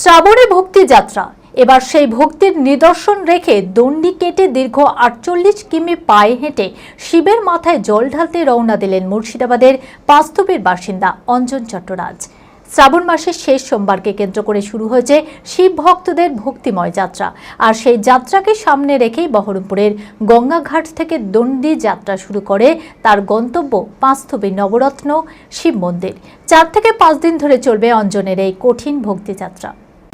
শ্রাবণে ভক্তি যাত্রা। এবার সেই ভক্তির নিদর্শন রেখে দণ্ডি কেটে দীর্ঘ আটচল্লিশ কিমি পায়ে হেঁটে শিবের মাথায় জল ঢালতে রওনা দিলেন মুর্শিদাবাদের পাঁচতুপের বাসিন্দা অঞ্জন চট্টরাজ। শ্রাবণ মাসের শেষ সোমবারকে কেন্দ্র করে শুরু হয়েছে শিব ভক্তদের ভক্তিময় যাত্রা। আর সেই যাত্রাকে সামনে রেখেই বহরমপুরের গঙ্গাঘাট থেকে দণ্ডি যাত্রা শুরু করে তার গন্তব্য পাঁচথবী নবরত্ন শিব মন্দির। চার থেকে পাঁচ দিন ধরে চলবে অঞ্জনের এই কঠিন ভক্তি যাত্রা।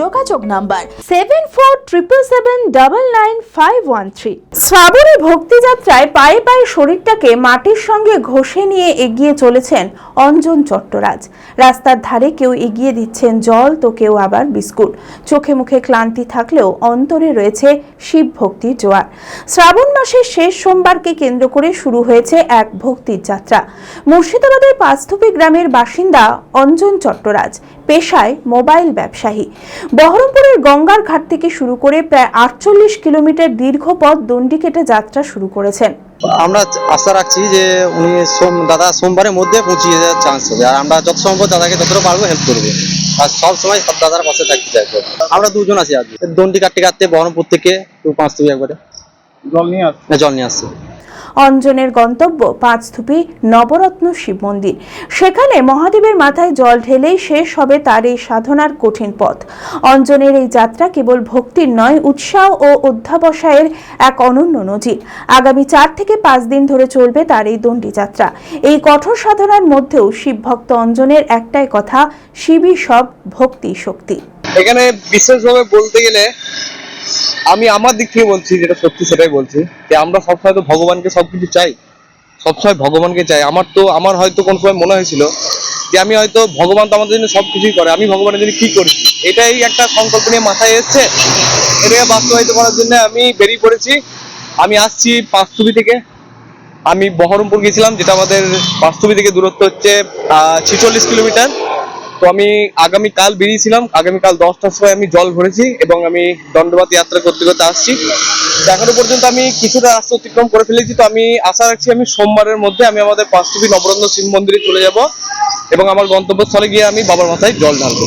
যোগাযোগ number seven four triple seven double nine five one three Shrabani ভক্তিযাত্রায় পায়ে পায়ে শরীরটাকে মাটির সঙ্গে ঘষে নিয়ে এগিয়ে চলেছেন অঞ্জন চট্টরাজ। রাস্তার ধারে কেউ এগিয়ে দিচ্ছেন জল, তো কেউ আবার বিস্কুট। চোখে মুখে ক্লান্তি থাকলেও অন্তরে রয়েছে শিব ভক্তির জোয়ার। শ্রাবণ মাসের শেষ সোমবারকে কেন্দ্র করে শুরু হয়েছে এক ভক্তির যাত্রা। মুর্শিদাবাদের পাঁচথুপি গ্রামের বাসিন্দা অঞ্জন চট্টরাজ, পেশায় মোবাইল ব্যবসায়ী। বহরমপুরের গঙ্গার ঘাট থেকে শুরু করে প্রায় আটচল্লিশ কিলোমিটার দীর্ঘ পথ দণ্ডি কেটে যাত্রা শুরু করেছেন। আমরা আশা রাখছি যে উনি সোম দাদা সোমবারের মধ্যে পৌঁছিয়ে যাওয়ার চান্স হবে। আর আমরা যত সম্ভব দাদাকে যতটা পারব হেল্প করব। আর সব সময় সব দাদার পাশে থাকতে চাইব। আমরা দুজন আছি আজকে দণ্ডি কাটতে কাটতে বহরমপুর থেকে টু পাঁচ থেকে একবারে। জল নিয়ে আসছে। জল নিয়ে আসছে। অঞ্জনের গন্তব্য পাঁচথুপি নবরত্ন শিব মন্দির। সেখানে মহাদেবের মাথায় জল ঢেলেই শেষ হবে তার এই সাধনার কঠিন পথ। অঞ্জনের এই যাত্রা কেবল ভক্তির নয়, উৎসাহ ও অধ্যাবসায়ের এক অনন্য নজির। আগামী চার থেকে পাঁচ দিন ধরে চলবে তার এই দণ্ডি যাত্রা। এই কঠোর সাধনার মধ্যেও শিব ভক্ত অঞ্জনের একটাই কথা, শিবই সব ভক্তি শক্তি। এখানে বিশেষভাবে বলতে গেলে আমি আমার দিক থেকে বলছি, যেটা সত্যি সেটাই বলছি, যে আমরা সবসময় তো ভগবানকে সবকিছু চাই। সবসময় ভগবানকে চাই। আমার তো, আমার হয়তো কোন সময় মনে হয়েছিল যে আমি হয়তো ভগবান তো আমাদের জন্য সবকিছুই করে, আমি ভগবানের জন্য কি করছি? এটাই একটা সংকল্প নিয়ে মাথায় এসছে। এটাকে বাস্তবায়িত করার জন্য আমি বেরিয়ে পড়েছি। আমি আসছি পাঁচতুবি থেকে। আমি বহরমপুর গেছিলাম যেটা আমাদের পাঁচতুবি থেকে দূরত্ব হচ্ছে ছিচল্লিশ কিলোমিটার। তো আমি আগামীকাল বেরিয়েছিলাম। আগামীকাল দশটার সময় আমি জল ভরেছি এবং আমি দণ্ডবাদ যাত্রা করতে করতে আসছি। এখনও পর্যন্ত আমি কিছুটা রাস্তা অতিক্রম করে ফেলেছি। তো আমি আশা রাখছি আমি সোমবারের মধ্যে আমি আমাদের পাঁচটুপি নবরত্ন শিব মন্দিরে চলে যাব এবং আমার গন্তব্যস্থলে গিয়ে আমি বাবার মাথায় জল ঢালবো।